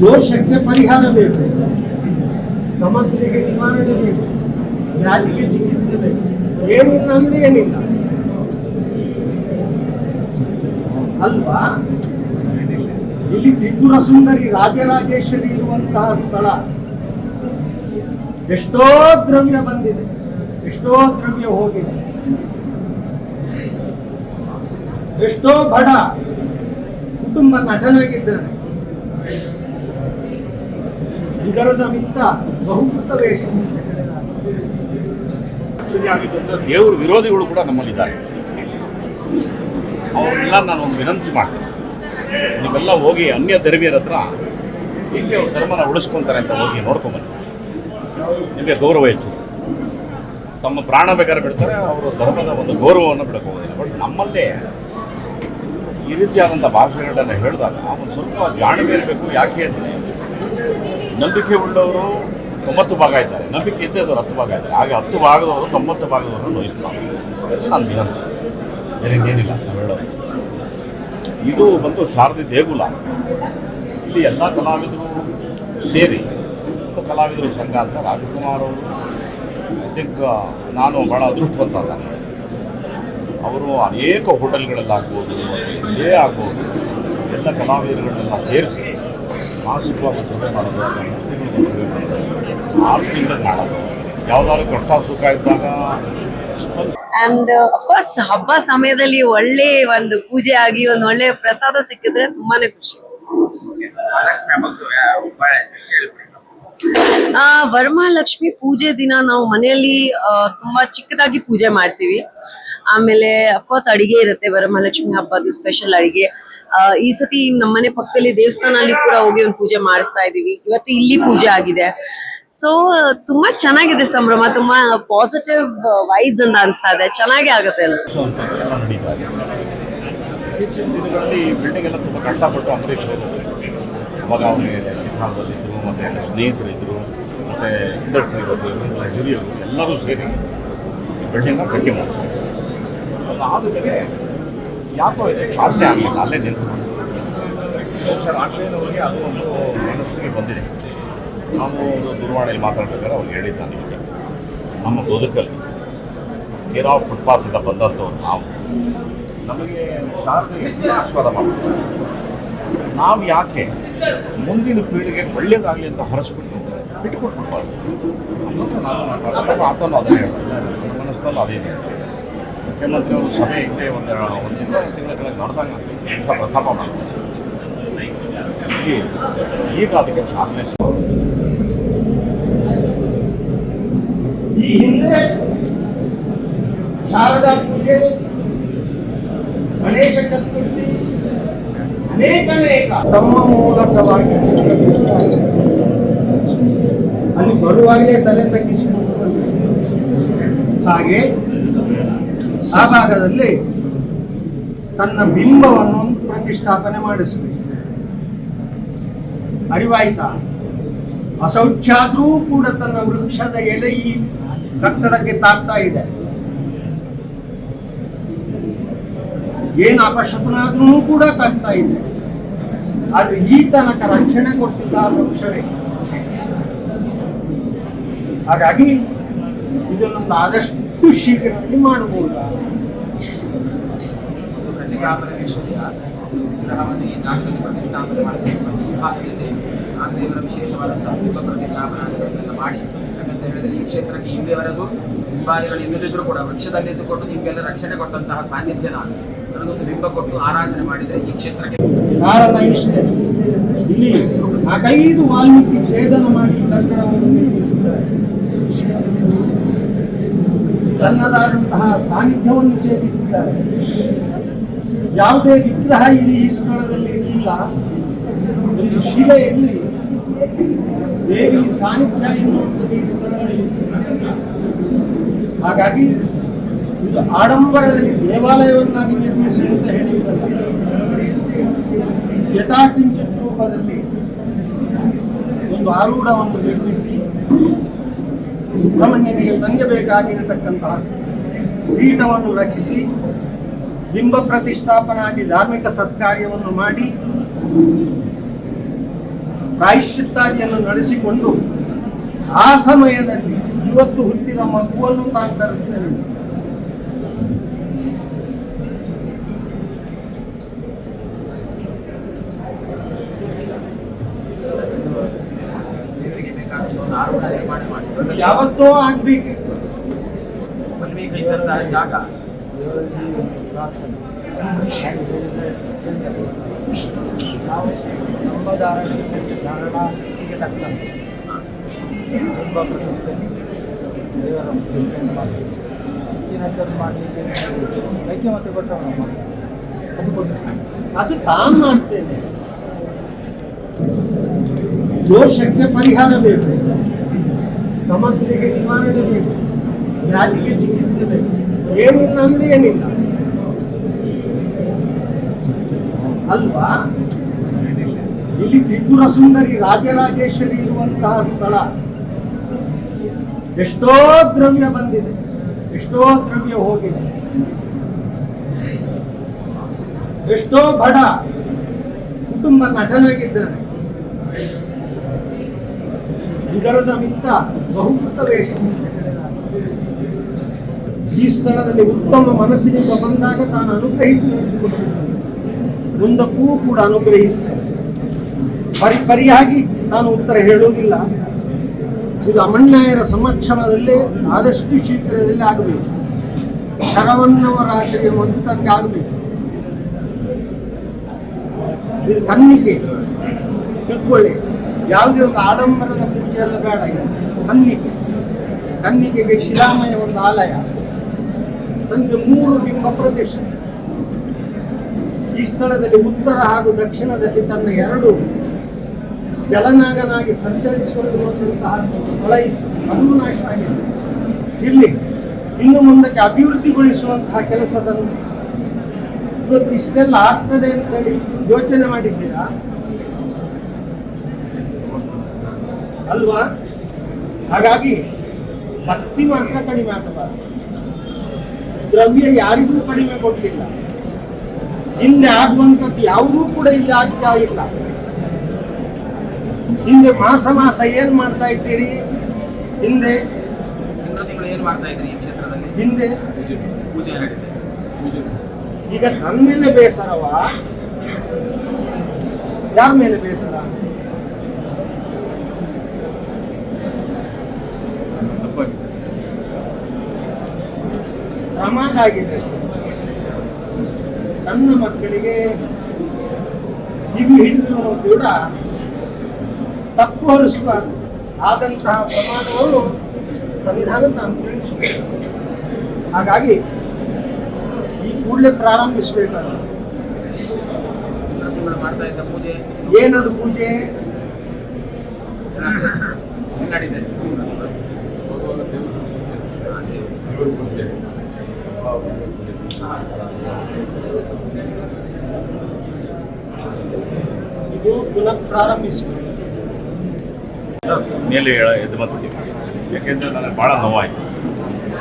ದೋಷಕ್ಕೆ ಪರಿಹಾರ ಬೇಕು. ಸಮಸ್ಯೆಗೆ ನಿವಾರಣೆ ಬೇಕು. ವ್ಯಾಧಿಗೆ ಚಿಕಿತ್ಸೆ ಬೇಕು. ಏನಿಲ್ಲ ಅಂದ್ರೆ ಏನಿಲ್ಲ. ಅಲ್ವಾ? ಇಲ್ಲಿ ತ್ರಿಪುರ ಸುಂದರಿ ರಾಜರಾಜೇಶ್ವರಿ ಇರುವಂತಹ ಸ್ಥಳ. ಎಷ್ಟೋ ದ್ರವ್ಯ ಬಂದಿದೆ. ಎಷ್ಟೋ ದ್ರವ್ಯ ಹೋಗಿದೆ. ಎಷ್ಟೋ ಬಡ ಕುಟುಂಬ ನಟನಾಗಿದ್ದಾರೆ. ಇದರದ ಮಿತ್ತ ವೇಷ ದೇವ್ರ ವಿರೋಧಿಗಳು ಕೂಡ ನಮ್ಮಲ್ಲಿದ್ದಾರೆ. ಅವರೆಲ್ಲ ನಾನು ಒಂದು ವಿನಂತಿ ಮಾಡ್ತೀನಿ. ನೀವೆಲ್ಲ ಹೋಗಿ ಅನ್ಯ ಧರ್ಮೀಯರ ಹತ್ರ ಹೆಂಗೆ ಅವ್ರ ಧರ್ಮನ ಉಳಿಸ್ಕೊಂತಾರೆ ಅಂತ ಹೋಗಿ ನೋಡ್ಕೊಂಬನ್ನಿ. ನಿಮಗೆ ಗೌರವ ಹೆಚ್ಚು ತಮ್ಮ ಪ್ರಾಣ ಬೇಕಾದ್ರೆ ಬಿಡ್ತಾರೆ, ಅವರು ಧರ್ಮದ ಒಂದು ಗೌರವವನ್ನು ಬಿಡಕ್ಕೆ ಬಟ್ ನಮ್ಮಲ್ಲೇ ಈ ರೀತಿಯಾದಂಥ ಭಾಷೆಗಳನ್ನ ಹೇಳಿದಾಗ ಒಂದು ಸ್ವಲ್ಪ ಜಾಣ್ಮೆ ಇರಬೇಕು, ಯಾಕೆ ಅಂದರೆ ನಂಬಿಕೆ ಉಳ್ಳವರು ತೊಂಬತ್ತು ಭಾಗ ಇದ್ದಾರೆ. ನಂಬಿಕೆ ಇದ್ದವರು ಹತ್ತು ಭಾಗ ಇದ್ದಾರೆ. ಹಾಗೆ ಹತ್ತು ಭಾಗದವರು ತೊಂಬತ್ತು ಭಾಗದವರು ನೋಯಿಸಬಾರ್ದು ನಾನು ವಿನಂತಿ. ಬೇರೆ ಏನಿಲ್ಲ ನಾವು ಹೇಳೋದು. ಇದು ಬಂದು ಶಾರದೆ ದೇಗುಲ. ಇಲ್ಲಿ ಎಲ್ಲ ಕಲಾವಿದರು ಸೇರಿ ಕಲಾವಿದರು ಸಂಘ ಅಂತ ರಾಜಕುಮಾರ್ ಅವರು ಐ ನಾನು ಭಾಳ ಅದೃಷ್ಟವಂತ ಅವರು ಅನೇಕ ಹೋಟೆಲ್ಗಳಲ್ಲಾಗ್ಬೋದು ಇಲ್ಲೇ ಆಗ್ಬೋದು ಎಲ್ಲ ಕಲಾವಿದರುಗಳನ್ನೆಲ್ಲ ಸೇರಿಸಿ ಯಾವುದಾದ್ರು ಕಷ್ಟ ಸುಖ ಇದ್ದಾಗ ಅಂಡ್ ಅಫ್ಕೋರ್ಸ್ ಹಬ್ಬ ಸಮಯದಲ್ಲಿ ಒಳ್ಳೆ ಒಂದು ಪೂಜೆ ಆಗಿ, ಒಂದು ಒಳ್ಳೆ ಪ್ರಸಾದ ಸಿಕ್ಕಿದ್ರೆ ತುಂಬಾನೇ ಖುಷಿ. ಆ, ವರಮಹಾಲಕ್ಷ್ಮಿ ಪೂಜೆ ದಿನ ನಾವು ಮನೆಯಲ್ಲಿ ತುಂಬಾ ಚಿಕ್ಕದಾಗಿ ಪೂಜೆ ಮಾಡ್ತೀವಿ. ಆಮೇಲೆ ಅಫ್ಕೋರ್ಸ್ ಅಡಿಗೆ ಇರುತ್ತೆ. ವರಮಹಾಲಕ್ಷ್ಮಿ ಹಬ್ಬದ ಸ್ಪೆಷಲ್ ಅಡಿಗೆ. ಈ ಸತಿ ನಮ್ಮನೆ ಪಕ್ಕದಲ್ಲಿ ದೇವಸ್ಥಾನ ಅಲ್ಲಿ ಕೂಡ ಹೋಗಿ ಒಂದು ಪೂಜೆ ಮಾಡಿಸ್ತಾ ಇದೀವಿ. ಇವತ್ತು ಇಲ್ಲಿ ಪೂಜೆ ಆಗಿದೆ. ಸೊ ತುಂಬಾ ಚೆನ್ನಾಗಿದೆ ಸಂಭ್ರಮ, ತುಂಬಾ ಪಾಸಿಟಿವ್ ವೈಬ್ಸ್ ಅಂತ ಅನ್ಸ್ತಾ ಇದೆ. ಚೆನ್ನಾಗಿ ಆಗುತ್ತೆ ಅವಾಗ ಹಿರಿಯರು ಎಲ್ಲರೂ ಸೇರಿ ಈ ಕಟ್ಟಿ ಮಾಡಿಸ್ತಾರೆ ಮಾಡಿಸ್ತಾರೆ ಅದಾದಮೇಲೆ ಯಾಕೋ ಇದೆ ಸಾಧನೆ ಆಗಲಿಲ್ಲ ಅಲ್ಲೇ ನಿಂತು ಬಹುಶಃ ರಾಘವೇಂದ್ರವರಿಗೆ ಅದು ಒಂದು ಮನಸ್ಸಿಗೆ ಬಂದಿದೆ. ನಾವು ಒಂದು ದೂರವಾಣಿಯಲ್ಲಿ ಮಾತಾಡ್ಬೇಕಾದ್ರೆ ಅವ್ರು ಹೇಳಿದ್ದು ನಾನು ಇಷ್ಟೇ. ನಮ್ಮ ಬದುಕಲ್ಲಿ ತೀರಾ ಫುಟ್ಪಾತಿಂದ ಬಂದಂಥವ್ರು ನಾವು. ನಮಗೆ ಶಾರದೆ ಎಷ್ಟೇ ಆಶೀರ್ವಾದ ಮಾಡ್ತಾರೆ ನಾವು ಯಾಕೆ ಮುಂದಿನ ಪೀಳಿಗೆ ಒಳ್ಳೇದಾಗಲಿ ಅಂತ ಹೊರಸ್ಬಿಟ್ಟು ಬಿಟ್ಟುಕೊಟ್ಬಿಡ್ಬಾರ್ದು? ಅನ್ನೋದು ನಾನು ಮಾತಾಡೋದು ಆತನು ಅದನ್ನೇ ಹೇಳ್ತಾರೆ ನನ್ನ ಮನಸ್ಸಲ್ಲೂ ಅದೇ ಇದೆ ಮುಖ್ಯಮಂತ್ರಿ ಅವರು ಸಭೆ ಇದ್ದೇ ಒಂದು ಒಂದು ದಿವಸ ಒಂದು ತಿಂಗಳ ನೋಡ್ದಂಗೆ ಅಂತ ಪ್ರಸ್ತಾಪ ಮಾಡ್ತಾರೆ ಈಗ ಅದಕ್ಕೆ ಸಾಧನೆ ಈ ಹಿಂದೆ ಶಾರದಾ ಪೂಜೆ, ಗಣೇಶ ಚತುರ್ಥಿ, ಅನೇಕ ತಮ್ಮ ಮೂಲಕವಾಗಿ ಅಲ್ಲಿ ಬರುವಾಗಲೇ ತಲೆ ತಗ್ಗಿಸಿಕೊಂಡು ಹಾಗೆ ಆ ಭಾಗದಲ್ಲಿ ತನ್ನ ಬಿಂಬವನ್ನು ಪ್ರತಿಷ್ಠಾಪನೆ ಮಾಡಿಸಬೇಕು ಅರಿವಾಯ್ತಾ? ಅಸೌಖ್ಯಾದ್ರೂ ಕೂಡ ತನ್ನ ವೃಕ್ಷದ ಎಲೆ ಈ ಕಟ್ಟಡಕ್ಕೆ ತಾಗ್ತಾ ಇದೆ. ಏನು ಅಪಶಕುನಾದ್ರೂ ಕೂಡ ತಾಗ್ತಾ ಇದೆ. ಆದ್ರೆ ಈ ತನಕ ರಕ್ಷಣೆ ಕೊಟ್ಟಿದ್ದ ಆ ವೃಕ್ಷವೇ. ಹಾಗಾಗಿ ಇದನ್ನೊಂದು ಆದಷ್ಟು ಶೀಘ್ರದಲ್ಲಿ ಮಾಡಬಹುದಾ ವಿಗ್ರಹವನ್ನು ಈ ಜಾಗದಲ್ಲಿ ಪ್ರತಿಷ್ಠಾಪನೆ ಮಾಡಬೇಕು ಮತ್ತು ಈ ಭಾಗದಲ್ಲಿ ನಾಗದೇವರ ವಿಶೇಷವಾದಂತಹ ಬಿಂಬ ಪ್ರತಿಷ್ಠಾಪನೆಗಳನ್ನೆಲ್ಲ ಮಾಡಿ ಯಾಕಂತ ಹೇಳಿದ್ರೆ ಈ ಕ್ಷೇತ್ರಕ್ಕೆ ಹಿಂದೆವರೆಗೂ ಹಿಂಬಾಲಿಗಳು ಕೂಡ ವೃಕ್ಷದಲ್ಲಿ ಇದ್ದುಕೊಂಡು ನಿಮಗೆಲ್ಲ ರಕ್ಷಣೆ ಕೊಟ್ಟಂತಹ ಸಾನ್ನಿಧ್ಯ ನಾನು ನನಗೊಂದು ಬಿಂಬ ಕೊಟ್ಟು ಆರಾಧನೆ ಮಾಡಿದರೆ ಈ ಕ್ಷೇತ್ರಕ್ಕೆ ಕಾರಣ ಇಷ್ಟೇ ಇಲ್ಲಿ ನಾಲ್ಕೈದು ವಾಲ್ಮೀಕಿ ಛೇದನ ಮಾಡಿ ಕರ್ಕಡವನ್ನು ತನ್ನದಾದಂತಹ ಸಾನ್ನಿಧ್ಯವನ್ನು ಛೇದಿಸಿದ್ದಾರೆ. ಯಾವುದೇ ವಿಗ್ರಹ ಇಲ್ಲಿ ಈ ಸ್ಥಳದಲ್ಲಿ ಇಲ್ಲ. ಶಿಲೆಯಲ್ಲಿ ದೇವಿ ಸಾನ್ನಿಧ್ಯ ಎನ್ನುವಂಥದ್ದು ಈ ಸ್ಥಳದಲ್ಲಿ ಹಾಗಾಗಿ ಇದು ಆಡಂಬರದಲ್ಲಿ ದೇವಾಲಯವನ್ನಾಗಿ ನಿರ್ಮಿಸಿ ಅಂತ ಹೇಳಿದ್ದಲ್ಲ ಯಥಾಕಿಂಚಿತ್ ರೂಪದಲ್ಲಿ ಒಂದು ಆರೂಢವನ್ನು ನಿರ್ಮಿಸಿ ಸುಬ್ರಹ್ಮಣ್ಯನಿಗೆ ತಂಗೆ ಬೇಕಾಗಿರತಕ್ಕಂತಹ ಪೀಠವನ್ನು ರಚಿಸಿ ಬಿಂಬ ಪ್ರತಿಷ್ಠಾಪನಾಗಿ ಧಾರ್ಮಿಕ ಸತ್ಕಾರ್ಯವನ್ನು ಮಾಡಿ ಪ್ರಾಯಶ್ಚಿತ್ತಾದಿಯನ್ನು ನಡೆಸಿಕೊಂಡು ಆ ಸಮಯದಲ್ಲಿ ಇವತ್ತು ಹುಟ್ಟಿದ ಮಗುವನ್ನು ತಾನು ತರಿಸ್ತೇನೆ ದೇವರಿಗೆ ಬೇಕಾದ ಒಂದು ಆರೋಗ್ಯ ನಿರ್ಮಾಣ ಮಾಡಿ ದೊಡ್ಡ ಯಾವತ್ತೋ ಆಗ್ಬೇಕಿತ್ತು ವಾಲ್ಮೀಕಿ ಇದ್ದಂತಹ ಜಾಗ ಅದು ತಾನು ಮಾಡ್ತೇನೆ. ದೋಷಕ್ಕೆ ಪರಿಹಾರ ಬೇಕು. ಸಮಸ್ಯೆಗೆ ನಿವಾರಣೆ ಬೇಕು ವ್ಯಾಧಿಗೆ ಚಿಕಿತ್ಸೆ ಬೇಕು. ಏನಿಲ್ಲ ಅಂದ್ರೆ ಏನಿಲ್ಲ. ಅಲ್ವಾ? ಇಲ್ಲಿ ತ್ರಿಪುರ ಸುಂದರಿ ರಾಜರಾಜೇಶ್ವರಿ ಇರುವಂತಹ ಸ್ಥಳ. ಎಷ್ಟೋ ದ್ರವ್ಯ ಬಂದಿದೆ. ಎಷ್ಟೋ ದ್ರವ್ಯ ಹೋಗಿದೆ. ಎಷ್ಟೋ ಬಡ ಕುಟುಂಬ ನಟನಾಗಿದ್ದಾರೆ. ಇದರದ ಮಿತ್ತ ಬಹುಕೃತ ವೇಷ ಈ ಸ್ಥಳದಲ್ಲಿ ಉತ್ತಮ ಮನಸ್ಸಿನಿಂದ ಬಂದಾಗ ತಾನು ಅನುಗ್ರಹಿಸಿ ಮುಂದಕ್ಕೂ ಕೂಡ ಅನುಗ್ರಹಿಸ್ತೇನೆ ಪರಿ, ಪರಿಯಾಗಿ ತಾನು ಉತ್ತರ ಹೇಳುವುದಿಲ್ಲ. ಇದು ಅಮಣ್ಣಾಯರ ಸಮಕ್ಷಮದಲ್ಲಿ ಆದಷ್ಟು ಶೀಘ್ರದಲ್ಲಿ ಆಗಬೇಕು. ಶರವನ್ನವರಾತ್ರಿಯ ಮೊದಲು ತನಕ ಆಗಬೇಕು. ಇದು ಕನ್ನಿಕೆ ತಿಳ್ಕೊಳ್ಳಿ. ಯಾವುದೇ ಒಂದು ಆಡಂಬರದ ಎಲ್ಲ ಬೇಡ ಕನ್ನಿಕೆ ಕನ್ನಿಕೆಗೆ ಶಿಲಾಮಯ ಒಂದು ಆಲಯ. ತನಗೆ ಮೂರು ಬಿಂಬ ಪ್ರದೇಶ. ಈ ಸ್ಥಳದಲ್ಲಿ ಉತ್ತರ ಹಾಗೂ ದಕ್ಷಿಣದಲ್ಲಿ ತನ್ನ ಎರಡು ಜಲನಾಗನಾಗಿ ಸಂಚರಿಸಿಕೊಂಡಿರುವಂತಹ ಸ್ಥಳ ಇತ್ತು. ಅದು ನಾಶ ಆಗಿದೆ. ಇಲ್ಲಿ ಇನ್ನು ಮುಂದಕ್ಕೆ ಅಭಿವೃದ್ಧಿಗೊಳಿಸುವಂತಹ ಕೆಲಸದನ್ನು ಇವತ್ತು ಇಷ್ಟೆಲ್ಲ ಆಗ್ತದೆ ಅಂತೇಳಿ ಯೋಚನೆ ಮಾಡಿದ್ದೀರಾ? ಅಲ್ವಾ? ಹಾಗಾಗಿ ಭಕ್ತಿ ಮಾತ್ರ ಕಡಿಮೆ ಆಗಬಾರದು. ದ್ರವ್ಯ ಯಾರಿಗೂ ಕಡಿಮೆ ಕೊಟ್ಟಿಲ್ಲ. ಹಿಂದೆ ಆಗುವಂಥದ್ದು ಯಾವುದೂ ಕೂಡ ಇಲ್ಲಿ ಆಗ್ತಾ ಇಲ್ಲ. ಹಿಂದೆ ಮಾಸ ಮಾಸ ಏನ್ ಮಾಡ್ತಾ ಇದ್ದೀರಿ? ಹಿಂದೆ ಏನ್ ಮಾಡ್ತಾ ಇದ್ರಿ ಈ ಕ್ಷೇತ್ರದಲ್ಲಿ? ಹಿಂದೆ ಪೂಜೆ ಈಗ ನನ್ನ ಮೇಲೆ ಬೇಸರವ? ಯಾರ ಮೇಲೆ ಬೇಸರ? ಪ್ರಮಾದ ಆಗಿದೆ. ಸಣ್ಣ ಮಕ್ಕಳಿಗೆ ಇವು ಹಿಡಿದ್ರು ಕೂಡ ತಪ್ಪು ಹರಿಸುವ ಆದಂತಹ ಪ್ರಮಾದವನ್ನು ಸಂವಿಧಾನ ತಾನು ತಿಳಿಸಬೇಕು. ಹಾಗಾಗಿ ಈ ಕೂಡಲೇ ಪ್ರಾರಂಭಿಸಬೇಕಾದ್ರೆ ಏನದು ಪೂಜೆ? ಏನ್ ನಡೀತೆ ಆ ದೇವ್ರು. ಇದು ಪುನಃ ಮೇಲೆ ಹೇಳ, ಎದ್ದು ಬಂದ್ಬಿಟ್ಟಿವಿ ಯಾಕೆಂದರೆ ನನಗೆ ಭಾಳ ನೋವಾಯಿತು.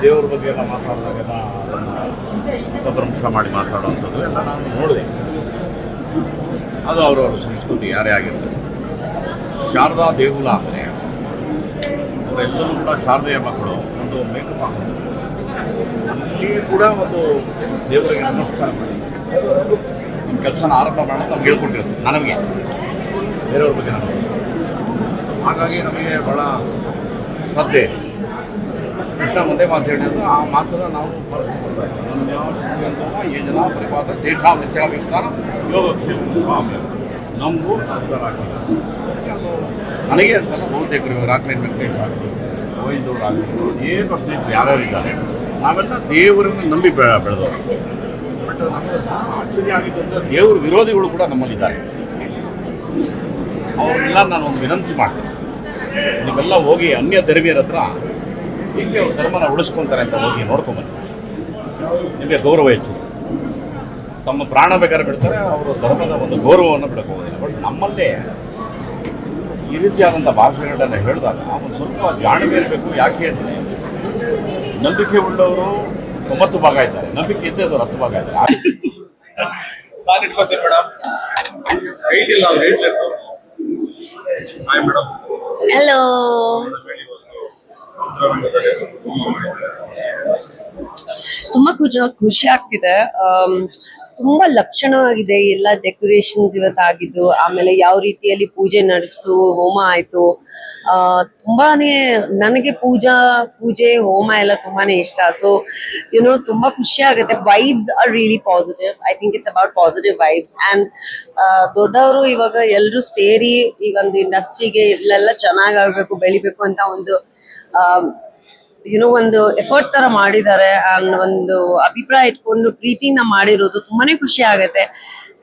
ದೇವ್ರ ಬಗ್ಗೆ ಎಲ್ಲ ಮಾತಾಡಿದಾಗೆಲ್ಲ ಅದನ್ನು ಅಪಭ್ರಂಶ ಮಾಡಿ ಮಾತಾಡುವಂಥದ್ದು ಎಲ್ಲ ನಾನು ನೋಡಿದೆ. ಅದು ಅವರವರ ಸಂಸ್ಕೃತಿ, ಯಾರೇ ಆಗಿರ್ತದೆ ಶಾರದಾ ದೇಗುಲ ಅಂದರೆ, ಅವರೆಲ್ಲರೂ ಕೂಡ ಶಾರದೆಯ ಮಕ್ಕಳು, ಒಂದು ಮೇಕಪ್ ಹಾಕೋದು ಅಲ್ಲಿ ಕೂಡ ಒಂದು ದೇವರಿಗೆ ನಮಸ್ಕಾರ ಮಾಡಿ. ಆರಂಭ ಮಾಡೋದು ನಮ್ಗೆ ಹೇಳ್ಕೊಟ್ಟಿರುತ್ತೆ ನನಗೆ. ಬೇರೆಯವ್ರ ಬಗ್ಗೆ ಹಾಗಾಗಿ ನಮಗೆ ಭಾಳ ಶ್ರದ್ಧೆ. ಕೃಷ್ಣ ಒಂದೇ ಮಾತು ಹೇಳಿದ್ರು ಆ ಮಾತನ್ನು ನಾವು ಯೋಜನಾ ಪರಿಪಾತ ದೇಶ ನಿತ್ಯಾಭಿಪ್ರಾಯ ಯೋಗಕ್ಷೇಮ ನಮಗೂ ಅದು ನನಗೆ ಅಂತ ಬಹುತೇಕರು ರಾಕ್ಲೈನ್ ವೆಂಕಟೇಶ್ ಆಗಲಿ ಗೋವಿಂದವ್ರು ಆಗಲಿ ಏನು ಸ್ನೇಹಿತರು ಯಾರ್ಯಾರು ಇದ್ದಾರೆ ನಾವೆಲ್ಲ ದೇವರನ್ನು ನಂಬಿ ಬೆಳೆ ಬೆಳೆದವರು. ಬಟ್ ನಮಗೆ ಆಶ್ಚರ್ಯ ಆಗಿದ್ದಂತೆ ದೇವ್ರ ವಿರೋಧಿಗಳು ಕೂಡ ನಮ್ಮಲ್ಲಿದ್ದಾರೆ ಅವರೆಲ್ಲ ನಾನು ಒಂದು ವಿನಂತಿ ಮಾಡ್ತೀನಿ. ನೀವೆಲ್ಲ ಹೋಗಿ ಅನ್ಯ ಧರ್ಮೀಯರ ಹತ್ರ ಹೇಗೆ ಅವ್ರ ಧರ್ಮನ ಉಳಿಸ್ಕೊಂತಾರೆ ಅಂತ ಹೋಗಿ ನೋಡ್ಕೊಂಬನ್ನಿ. ನಿಮಗೆ ಗೌರವ ಹೆಚ್ಚು. ತಮ್ಮ ಪ್ರಾಣ ಬೇಕಾದ್ರೆ ಬಿಡ್ತಾರೆ, ಅವರು ಧರ್ಮದ ಒಂದು ಗೌರವವನ್ನು ಬಿಡಕ್ಕೆ ಬಟ್ ನಮ್ಮಲ್ಲೇ ಈ ರೀತಿಯಾದಂಥ ಭಾಷೆಗಳನ್ನ ಹೇಳಿದಾಗ ಒಂದು ಸ್ವಲ್ಪ ಜಾಣ್ಮೆ ಇರಬೇಕು, ಯಾಕೆ ಅಂದರೆ ನಂಬಿಕೆ ಉಳ್ಳವರು ಒಂಬತ್ತು ಭಾಗ ಇದ್ದಾರೆ. ನಂಬಿಕೆ ಇದ್ದವರು ಹತ್ತು ಭಾಗ ಇದ್ದಾರೆ. ಹಲೋ ತುಂಬಾ ಖುಷಿ ಖುಷಿ ಆಗ್ತಿದೆ. ತುಂಬಾ ಲಕ್ಷಣವಾಗಿದೆ ಎಲ್ಲ ಡೆಕೋರೇಷನ್ಸ್ ಇವತ್ತಾಗಿದ್ದು. ಆಮೇಲೆ ಯಾವ ರೀತಿಯಲ್ಲಿ ಪೂಜೆ ನಡೆಸ್ತು ಹೋಮ ಆಯ್ತು. ಆ, ತುಂಬಾನೇ ನನಗೆ ಪೂಜಾ ಪೂಜೆ ಹೋಮ ಎಲ್ಲ ತುಂಬಾನೇ ಇಷ್ಟ. ಸೊ ಯುನೋ ತುಂಬಾ ಖುಷಿ ಆಗುತ್ತೆ. Vibes are really positive I think it's about positive vibes and ದೊಡ್ಡವರು ಇವಾಗ ಎಲ್ಲರೂ ಸೇರಿ ಈ ಒಂದು ಇಂಡಸ್ಟ್ರಿಗೆ ಇಲ್ಲೆಲ್ಲ ಚೆನ್ನಾಗಾಗಬೇಕು ಬೆಳಿಬೇಕು ಅಂತ ಒಂದು ಯುನೋ ಒಂದು ಎಫರ್ಟ್ ತರ ಮಾಡಿದ್ದಾರೆ ಅನ್ನೋ ಒಂದು ಅಭಿಪ್ರಾಯ ಇಟ್ಕೊಂಡು ಪ್ರೀತಿಯಿಂದ ಮಾಡಿರೋದು ತುಂಬಾನೇ ಖುಷಿ ಆಗತ್ತೆ.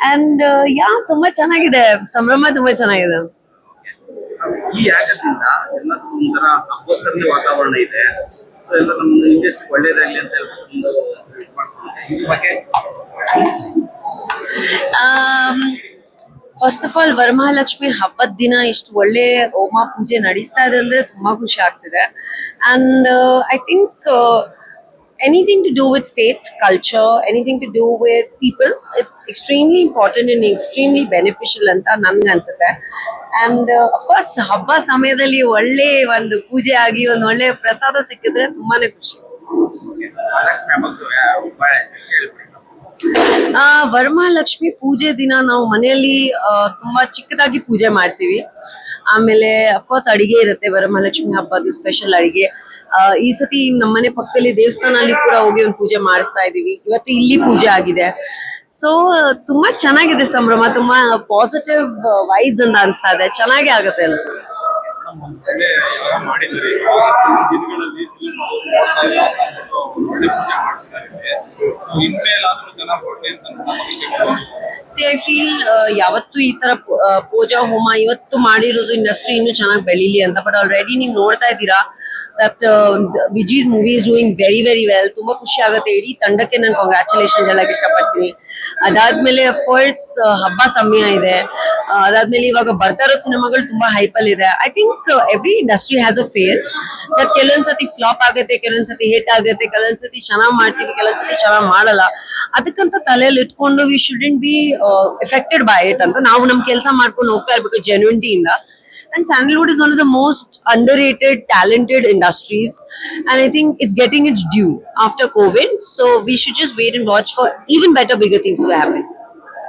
ಅಂಡ್ ಯಾ ತುಂಬಾ ಚೆನ್ನಾಗಿದೆ. ಸಂಭ್ರಮ ತುಂಬಾ ಚೆನ್ನಾಗಿದೆ. ಈ ಯಾಗದಿಂದ ಒಂಥರ ವಾತಾವರಣ ಇದೆ. ಸೊ ಎಲ್ಲ ನಮ್ಮ ಇಂಡಸ್ಟ್ರಿ ಒಳ್ಳೇದಾಗ್ಲಿ ಅಂತ ಹೇಳ್ಬಿಟ್ಟು ಬಗ್ಗೆ ಫಸ್ಟ್ ಆಫ್ ಆಲ್ ವರಮಹಾಲಕ್ಷ್ಮಿ ಹಬ್ಬದ ದಿನ ಇಷ್ಟು ಒಳ್ಳೆ ಹೋಮ ಪೂಜೆ ನಡೆಸ್ತಾ ಇದೆ ಅಂದ್ರೆ ತುಂಬಾ ಖುಷಿ ಆಗ್ತಿದೆ. And I think anything to do with faith culture anything to do with people it's extremely important and extremely beneficial ಅಂತ ನನ್ಗೆ ಅನ್ಸುತ್ತೆ. ಅಂಡ್ ಅಫ್ಕೋರ್ಸ್ ಹಬ್ಬ ಸಮಯದಲ್ಲಿ ಒಳ್ಳೆ ಒಂದು ಪೂಜೆ ಆಗಿ ಒಂದು ಒಳ್ಳೆ ಪ್ರಸಾದ ಸಿಕ್ಕಿದ್ರೆ ತುಂಬಾನೇ ಖುಷಿ. ಆ ವರಮಹಾಲಕ್ಷ್ಮಿ ಪೂಜೆ ದಿನ ನಾವು ಮನೆಯಲ್ಲಿ ತುಂಬಾ ಚಿಕ್ಕದಾಗಿ ಪೂಜೆ ಮಾಡ್ತೀವಿ. ಆಮೇಲೆ ಅಫ್ಕೋರ್ಸ್ ಅಡಿಗೆ ಇರುತ್ತೆ ವರಮಹಾಲಕ್ಷ್ಮಿ ಹಬ್ಬದ್ದು ಸ್ಪೆಷಲ್ ಅಡಿಗೆ. ಈ ಸತಿ ನಮ್ಮನೆ ಪಕ್ಕದಲ್ಲಿ ದೇವಸ್ಥಾನ ಅಲ್ಲಿ ಕೂಡ ಹೋಗಿ ಒಂದು ಪೂಜೆ ಮಾಡಿಸ್ತಾ ಇದೀವಿ ಇವತ್ತು ಇಲ್ಲಿ ಪೂಜೆ ಆಗಿದೆ. ಸೊ ತುಂಬಾ ಚೆನ್ನಾಗಿದೆ ಸಂಭ್ರಮ, ತುಂಬಾ ಪಾಸಿಟಿವ್ ವೈಬ್ಸ್ ಅಂತ ಅನ್ಸ್ತಾ ಇದೆ. ಚೆನ್ನಾಗಿ ಆಗುತ್ತೆ ಎಲ್ಲ. ಇನ್ಮೇಲಾದ್ರೂ ಸೊ ಐ ಫೀಲ್ ಯಾವತ್ತು ಈ ತರ ಪೂಜಾ ಹೋಮ ಇವತ್ತು ಮಾಡಿರೋದು ಇಂಡಸ್ಟ್ರಿ ಇನ್ನು ಚೆನ್ನಾಗಿ ಬೆಳೀಲಿ ಅಂತ ಬಟ್ ಆಲ್ರೆಡಿ ನೀವು ನೋಡ್ತಾ ಇದ್ದೀರಾ? That Viji's movie is doing very very well ತುಂಬಾ ಖುಷಿ ಆಗುತ್ತೆ. ಇಡೀ ತಂಡಕ್ಕೆ ನಾನು ಕಾಂಗ್ರ್ಯಾಚುಲೇಷನ್ಸ್ ಹೇಳಕ್ ಇಷ್ಟಪಡ್ತೀನಿ. ಅದಾದ್ಮೇಲೆ ಕೋರ್ಸ್ ಹಬ್ಬ ಸಮಯ ಇದೆ. ಆ, ಅದಾದ್ಮೇಲೆ ಇವಾಗ ಬರ್ತಾ ಇರೋ ಸಿನಿಮಾಗಳು ತುಂಬಾ ಹೈಪಲ್ ಇದೆ. I think every industry has a phase that ಕೆಲವೊಂದ್ಸತಿ flop ಆಗುತ್ತೆ ಕೆಲವೊಂದ್ಸತಿ ಹಿಟ್ ಆಗುತ್ತೆ ಕೆಲವೊಂದ್ಸತಿ ಚೆನ್ನಾಗ್ ಮಾಡ್ತೀವಿ ಕೆಲವೊಂದ್ಸತಿ ಚೆನ್ನಾಗ್ ಮಾಡಲ್ಲ. ಅದಕ್ಕಂತ ತಲೆಯಲ್ಲಿ ಇಟ್ಕೊಂಡು we shouldn't be affected by it ಅಂತ ನಾವು ನಮ್ ಕೆಲಸ ಮಾಡ್ಕೊಂಡು ಹೋಗ್ತಾ ಇರ್ಬೇಕು ಜೆನ್ಯೂನಿಟಿಯಿಂದ And sandalwood is one of the most underrated, talented industries. And I think it's getting its due after COVID. So we should just wait and watch for even better, bigger things to happen.